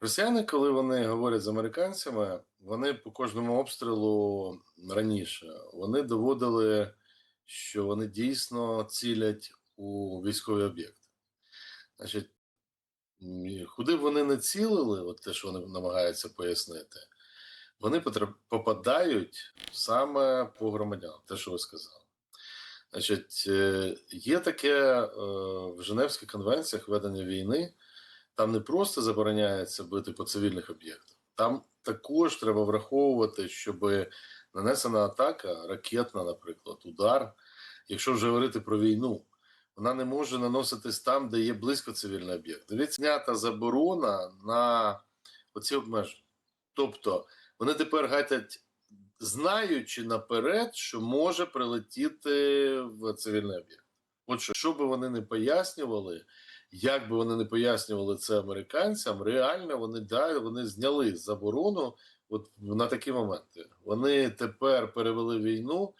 Росіяни, коли вони говорять з американцями, вони по кожному обстрілу раніше вони доводили, що вони дійсно цілять у військові об'єкти. Значить, куди б вони не цілили, от те, що вони намагаються пояснити, вони попадають саме по громадянам, те, що ви сказали. Значить, е, є таке е, в Женевських конвенціях ведення війни. Там не просто забороняється бити по цивільних об'єктах, там також треба враховувати, щоб нанесена атака, ракетна, наприклад, удар, якщо вже говорити про війну, вона не може наноситись там, де є близько цивільний об'єкт. Дивіться, знята заборона на оці обмеження. Тобто вони тепер гатять, знаючи наперед, що може прилетіти в цивільний об'єкт. От що, що би вони не пояснювали, як би вони не пояснювали це американцям, реально вони да, вони зняли заборону от на такі моменти. Вони тепер перевели війну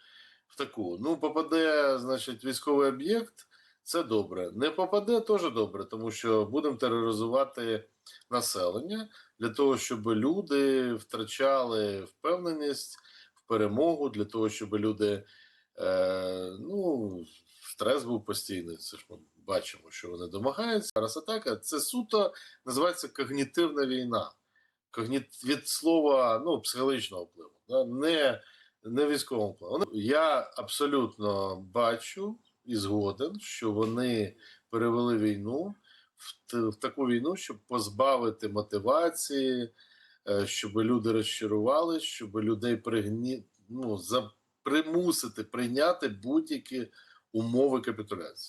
в таку. Ну, попаде, значить, військовий об'єкт, це добре. Не попаде, теж добре, тому що будемо тероризувати населення для того, щоб люди втрачали впевненість в перемогу, для того, щоб люди. Е, ну, стрес був постійний. Це ж ми бачимо, що вони домагаються. Зараз атака це суто називається когнітивна війна. Когніт... Від слова ну, психологічного впливу, да? не, не військового впливу. Я абсолютно бачу і згоден, що вони перевели війну в, в таку війну, щоб позбавити мотивації, е, щоб люди розчарували, щоб людей пригні... ну, за... примусити прийняти будь-які умови капітуляції.